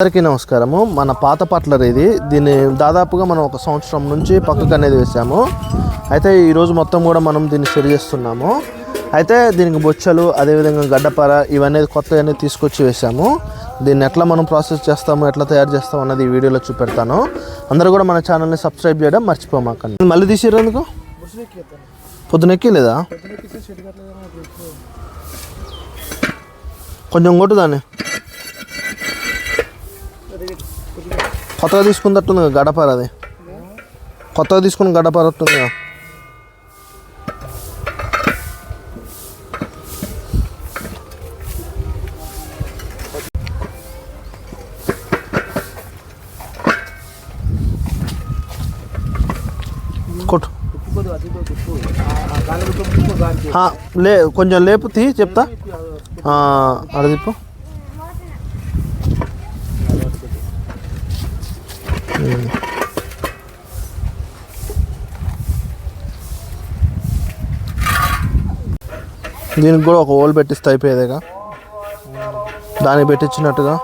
అందరికీ నమస్కారము. మన పాత పట్లర్ ఇది. దీన్ని దాదాపుగా మనం ఒక సంవత్సరం నుంచి పక్కకు అనేది వేసాము. అయితే ఈరోజు మొత్తం కూడా మనం దీన్ని సరి చేస్తున్నాము. అయితే దీనికి బొచ్చలు అదేవిధంగా గడ్డపార ఇవన్నీ కొత్త అనేది తీసుకొచ్చి వేసాము. దీన్ని ఎట్లా మనం ప్రాసెస్ చేస్తాము ఎట్లా తయారు చేస్తాం అన్నది ఈ వీడియోలో చూపెడతాను. అందరూ కూడా మన ఛానల్ని సబ్స్క్రైబ్ చేయడం మర్చిపోమాకండి. మళ్ళీ తీసిర్రు ఎందుకు? పొద్దున ఎక్కలేదా కొంచెం కొట్టు కొత్తగా తీసుకున్నట్టుంది గడపార అది. కొత్తగా తీసుకున్న గడపార ఉంటుంది కొట్టు. లే కొంచెం లేపు తీ చెప్తా. ఆ, తిప్పు దీనికి కూడా ఒక హోల్ పెట్టిస్తే అయిపోయేదేగా. దానికి పెట్టించినట్టుగా.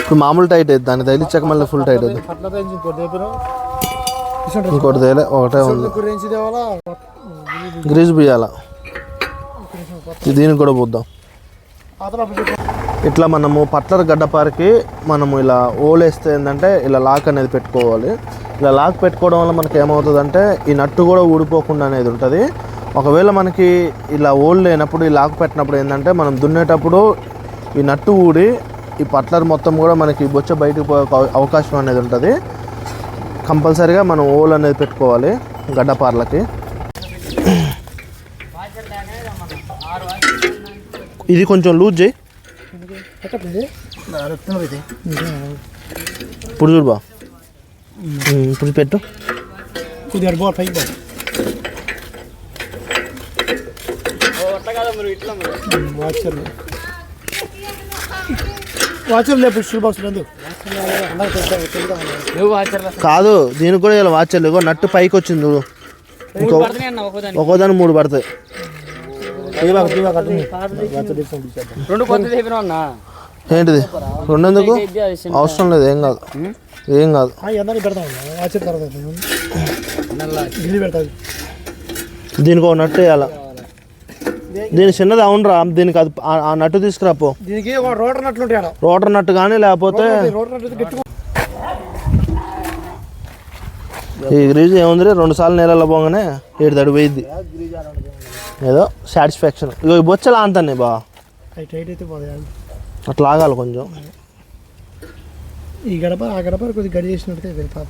ఇప్పుడు మామూలు టైట్ అయింది దాన్ని తగిలించాక మళ్ళీ ఫుల్ టైట్ అయింది ఇంకోటి తేలే ఒకటే ఉంది. గ్రీజ్ బియ్యాల. దీనికి కూడా పోద్దాం. ఇట్లా మనము పట్లర్ గడ్డపారికి మనము ఇలా ఓలేస్తే ఏంటంటే ఇలా లాక్ అనేది పెట్టుకోవాలి. ఇలా లాక్ పెట్టుకోవడం వల్ల మనకి ఏమవుతుందంటే ఈ నట్టు కూడా ఊడిపోకుండా అనేది ఉంటుంది. ఒకవేళ మనకి ఇలా ఓల్ లేనప్పుడు ఈ లాక్ పెట్టినప్పుడు ఏంటంటే మనం దున్నేటప్పుడు ఈ నట్టు ఊడి ఈ పట్లర్ మొత్తం కూడా మనకి బొచ్చ బయటకు పోయే అవ- అవకాశం అనేది ఉంటుంది. కంపల్సరీగా మనం ఓల్ అనేది పెట్టుకోవాలి గడ్డపార్లకి. ఇది కొంచెం లూజ్ చేయి. ఇప్పుడు చూడు బా. ఇప్పుడు పెట్టు. బాల్ పైకి వాచర్ షూ బాక్స్ లేదు కాదు దీనికి కూడా ఇలా వాచర్లు నట్టు పైకి వచ్చింది చూడు. ఒక్కోదాని మూడు పడతాయి. రెండు కొత్త చెప్పినా అన్న? ఏంటిది? రెండెందుకు? అవసరం లేదు ఏం కాదు. ఏం కాదు. దీనికి ఒక నట్టు వేయాల? దీని చిన్నది అవునరా. దీనికి అది ఆ- నట్టు తీసుకురాపో దీనికి ఒక రోటర్ నట్లు రోటర్ నట్టు కానీ లేకపోతే ఈ గ్రీజ్ ఏముంది రెండు సార్లు నీళ్ళలో పోగానే ఏడు తడి పోయిద్ది. ఏదో సాటిస్ఫాక్షన్. ఇగో ఈ బొచ్చలా అంతనే బా. టైట్ టైట్ అయితే పోదు అట్లా ఆగాలి కొంచెం. ఈ గడప ఆ గడప కొద్దిగా గడి చేసినట్టు ఇది పాత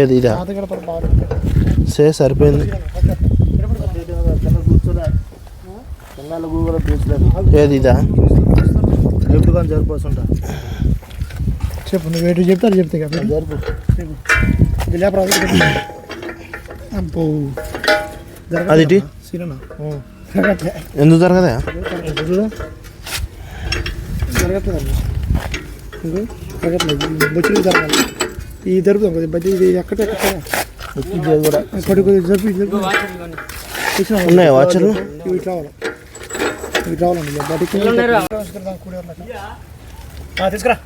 ఏది ఇదా? గడప సే సరిపోయింది. ఏది ఇదా? ఎప్పుడు కానీ జరిపోతుంటా చెప్పు నువ్వు ఎటు చెప్తే అది చెప్తే కదా జరుపు అబ్బో. అది ఎందుకు జరగదా? చూడు. జరగట్లేదమ్మా. ఇంకో జరగట్లేదు. బొచ్చులు జరగాలి. ఈ కొద్దిగా బజ్జీ ఇది ఎక్కడ ఎక్కడ? కూడా. కొద్ది కొద్దిగా జరుపు జరుపు. వాచర్లు? ఇవి ఇవి తీసుకురా.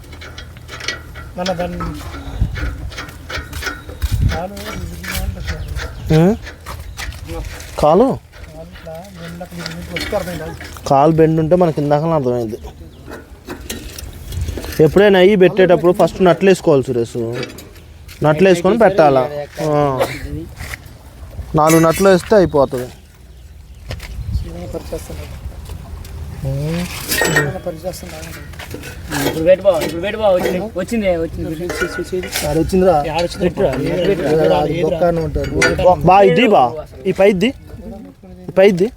మన దాన్ని. కాలు? కాలు బెండ్ ఉంటే మనకి ఇందాక అర్థమైంది. ఎప్పుడైనా అయ్యి పెట్టేటప్పుడు ఫస్ట్ నట్లు వేసుకోవాలి సురేష్. నట్లు వేసుకొని పెట్టాలా. నాలుగు నట్లు వేస్తే అయిపోతుంది. బా ఇది బా. ఈ పైద్ది పైద్ది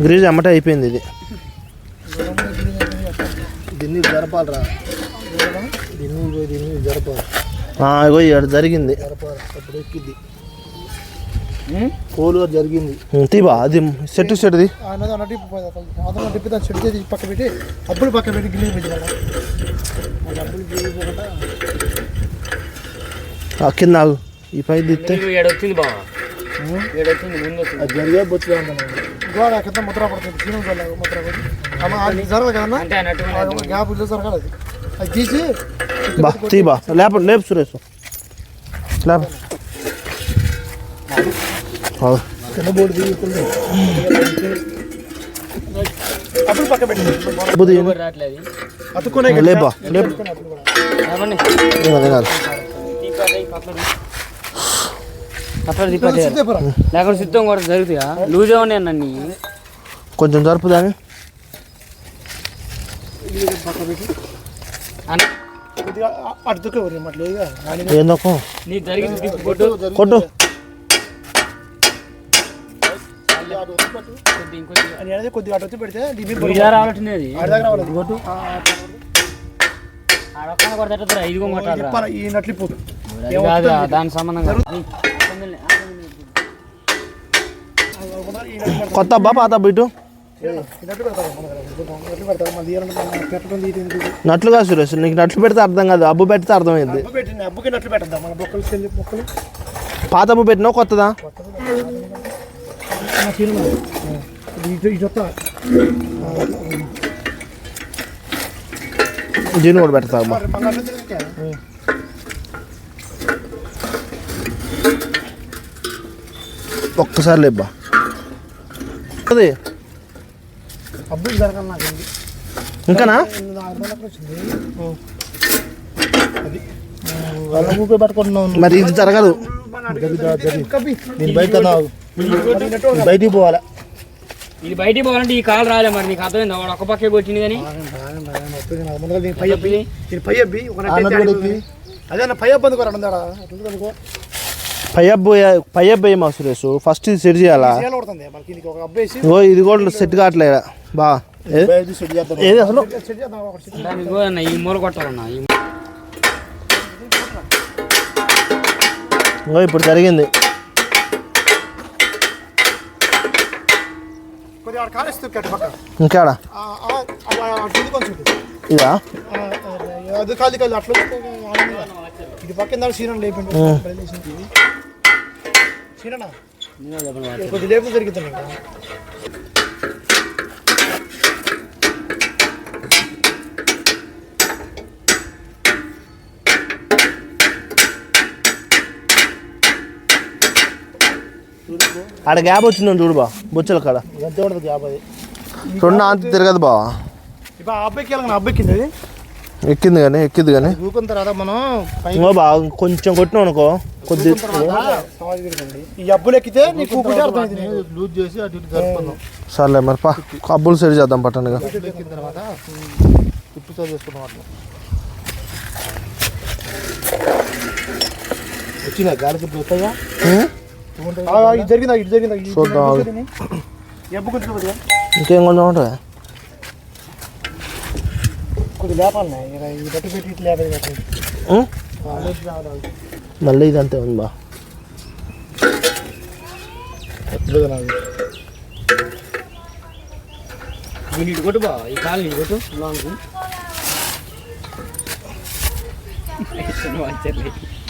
గ్రీజ్ అమ్మటే అయిపోయింది ఇది. దీన్ని జరపాలరా. దీన్ని పోయి దీన్ని జరపాలి. ఆ, ఇగో ఇక్కడ జరిగింది. జరపాలి. అప్పుడు జరిగింది. తీబా అది సెట్ సెట్ది చెట్టు చేసి పక్క పెట్టి అప్పుడు పక్క పెట్టి గిన్నె పెట్టి అప్పుడు గిన్నె పోకుండా ఆ, కింద ఆగు. ఈ పైది ఇస్తే వచ్చింది బావ. ఏడొచ్చింది ముందు జరిగే బొచ్చుగా ఉంటాను గోడ కింద ముద్ర పడుతుంది సీనం వల్ల ముద్ర పడి అమ్మ అది జరగదు అన్నట్టు గ్యాప్ ఇల్లు జరగాలి అది. తీసి బా తీ బా. లేప లేపు సురేష్. లేప. కింద బోర్డు తీయకుండా అప్పుడు పక్క. ఎవరు రావట్లేదు అతుక్కునే లేపా లేపు. కాదు అక్కడ తిప్పట్లేదు లేకపోతే సిద్ధం కూడా జరుగుతాయా? లూజ్ నన్ను కొంచెం జరుపుదాని కొద్దిగా కొట్టు. అటు వచ్చి పెడితే దీని కొట్టు ఇదిగో కొట్టాలి ఇప్పాల ఈ నట్లు ఇప్పు అది కాదు దాని సంబంధం కాదు. అది ఈ నట్లు పెడతాం. కొత్త అబ్బా పాత బిటు ఈ నట్లు నట్లుగా సురేష్ నీకు నట్లు పెడితే అర్థం కాదు అబ్బు పెడితే అర్థమైంది. అబ్బు పాత అబ్బు పెట్టినావు కొత్తదా? ఇటు ఇటు దీన్ని కూడా పెడతా అబ్బా. తిరిగితే ఒక్కసారి లేబ్బా. జరగదు నాకు ఇది. ఇంకానా? వచ్చింది అది ఊపే పట్టుకుంటున్నావు మరి ఇది జరగదు. కబ్బి నేను బయట బయటికి పోవాలా ఇది బయటికి పోవాలంటే ఈ కాలు రాలే మరి నీకు అర్థమైందా? వాడు ఒక్క పక్కే కొట్టింది కానీ పై అబ్బి పై అబ్బి ఒక. అదే నా పై అబ్బి అందుకో రెండు దాడా? అనుకో పై అబ్బు పై అబ్బు ఏమా సురేష్ ఫస్ట్ ఇది సెట్ చేయాలా ఓ ఇది కూడా సెట్ కావట్లేదు బా. ఏది అసలు? ఈ మూల కొట్టాలన్నా ఈ ఇంకో ఇప్పుడు జరిగింది. ఇంకాడా? ఇది అది కాదు కాదు అట్లా. ఇది పక్కన సీనం లేపిండు. కొద్ది లేపు ఇంకా. ఆడ గ్యాప్ వచ్చిందని చూడు బా బొచ్చల కాడ. ఎంత ఉంటుంది యాభై రెండు అంత తిరగదు బా. ఇప్పుడు ఆ అబ్బాయికి వెళ్ళగా అబ్బాయికి అది? ఎక్కింది కానీ ఎక్కింది కానీ. తర్వాత మనం? ఇంకో బా కొంచెం కొట్టినావు అనుకో. కొద్ది. ఈ అబ్బులు ఎక్కితే నీకు. లూజ్ చేసి అటు ఇటు జరుపుకుందాం సర్లే మరి పా. కబ్బులు సెట్ చేద్దాం ఎక్కిన తర్వాత చేసుకున్నాం అట్లా. గాలికి ఇది జరిగిందా ఇది జరిగిందా చూద్దాం. కొంచెం ఇంకేం కొంచెం ఉంటుంది? కొద్దిగా లేపాలి ఇక ఈ గట్టి పెట్టి ఇట్లా లేపది కట్టి ఉం? మళ్ళీ ఇది అంతే ఉంది బా. ఎట్లుగా నాకు దీన్ని ఇటు కొట్టు బా. ఈ కాలు ఇటు కొట్టు. లాంగ్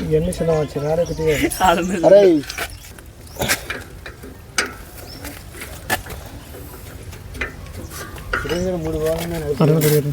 ఇవన్నీ చిన్న వచ్చిన ఆడే కొద్దిగా అరే. మూడు వారాలు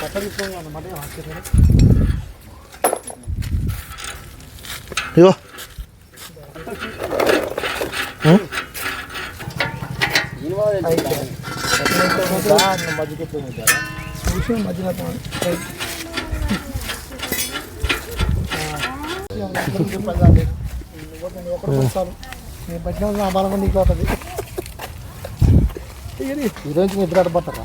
పక్క తీసుకోవాలి అన్నమాట ఆశ్చర్యం ఇగో. మధ్య మధ్యలో నేను పట్టిన నా బలం ఈరోజు నిద్ర ఆడబోతారా?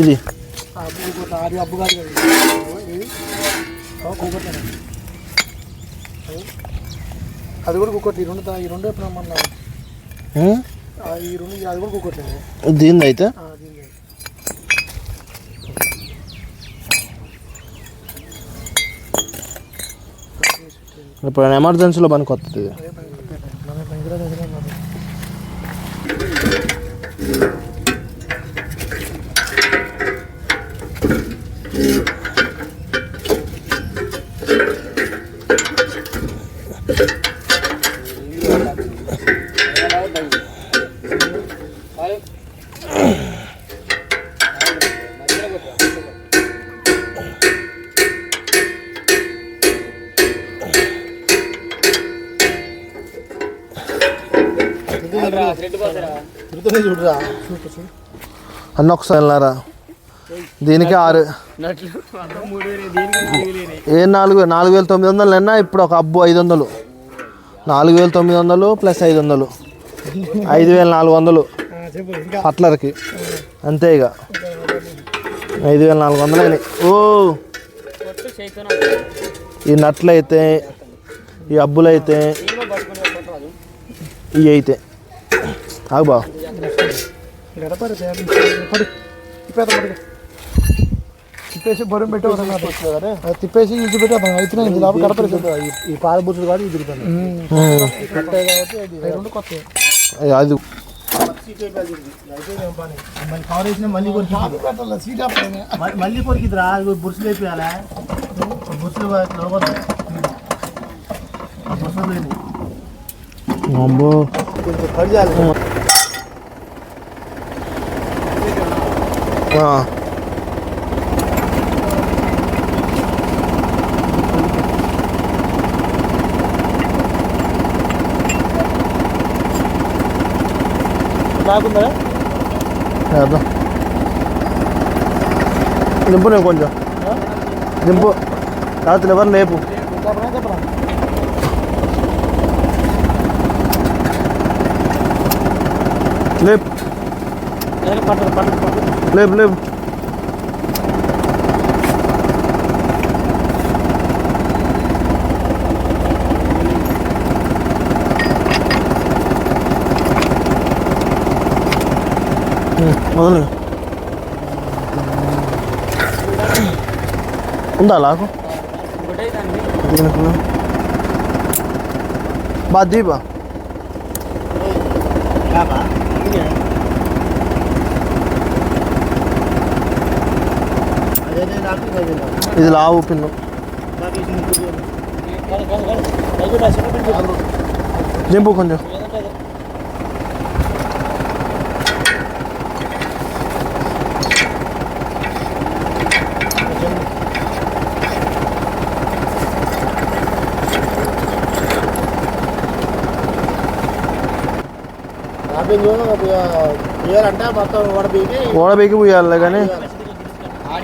ఇది. అది కూడా కుక్కటి ఈ రెండు ఈ రెండు ఎప్పుడు అమ్మన్నా ఈ రెండు అది కూడా కుక్కట్లేదు దీన్ని అయితే? ఇప్పుడు ఎమర్జెన్సీలో పనికి వస్తుంది అన్న ఒకసారి వెళ్ళారా? దీనికి ఆరు. నాలుగు ఏ నాలుగు? నాలుగు వేల తొమ్మిది వందలు అన్నా ఇప్పుడు ఒక అబ్బు ఐదు వందలు. నాలుగు వేల తొమ్మిది వందలు ప్లస్ ఐదు వందలు. ఐదు వేల నాలుగు వందలు. ఆ, పట్లర్కి అంతే ఇక. ఐదు వేల నాలుగు వందలు అయినాయి. ఓ! ఈ నట్లు అయితే ఈ అబ్బులు అయితే ఇవి అయితే. ఆగు బావు. గడపరు పడు తిప్పేత పడు తిప్పేసి బరువు పెట్టి అది తిప్పేసి ఇది పెట్టేద్దాం అయితే ఇది లోపల గడపరు ఈ పాల బుర్సులు కానీ తిరుగుతాను ఉమ్. కొట్టాయి కాబట్టి అది రెండు కొత్త అది మళ్ళీ కవర్ వేసినా మళ్ళీ కొరికి సీట్ మళ్ళీ కొరికిద్రా బుర్సులు అయిపోయాలా బుర్సులు నడవద్దు బుర్సులు లేదు అబ్బో కొంచెం కట్ చేయాలి రాకుందా చేద్దాం దింపు నేను కొంచెం. దింపు రాత్రి ఎవరు లేపు. లేపు. లేపు ఉమ్, వదిలే. ఉందా లాకు? బా దీపా అదే నాకు ఇది లావు పిన్ను. దింపు కొంచెం. ఓడబీకి పోయాలి కానీ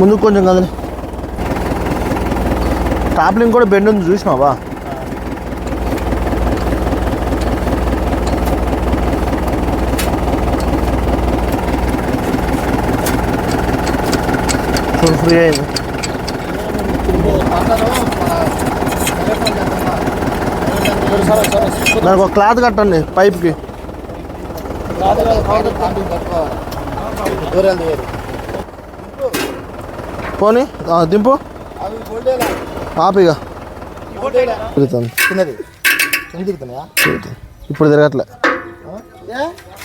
ముందుకు కొంచెం కదలే. టాప్లింగ్ కూడా బెండ్ ఉంది చూసినావా? ఫుల్ ఫ్రీ అయింది. దానికి ఒక క్లాత్ కట్టండి పైప్కి. పోనీ. దింపు. ఆపిగా. తిరుగుతున్నాయా తిరుగుతుంది ఇప్పుడు తిరగట్లే.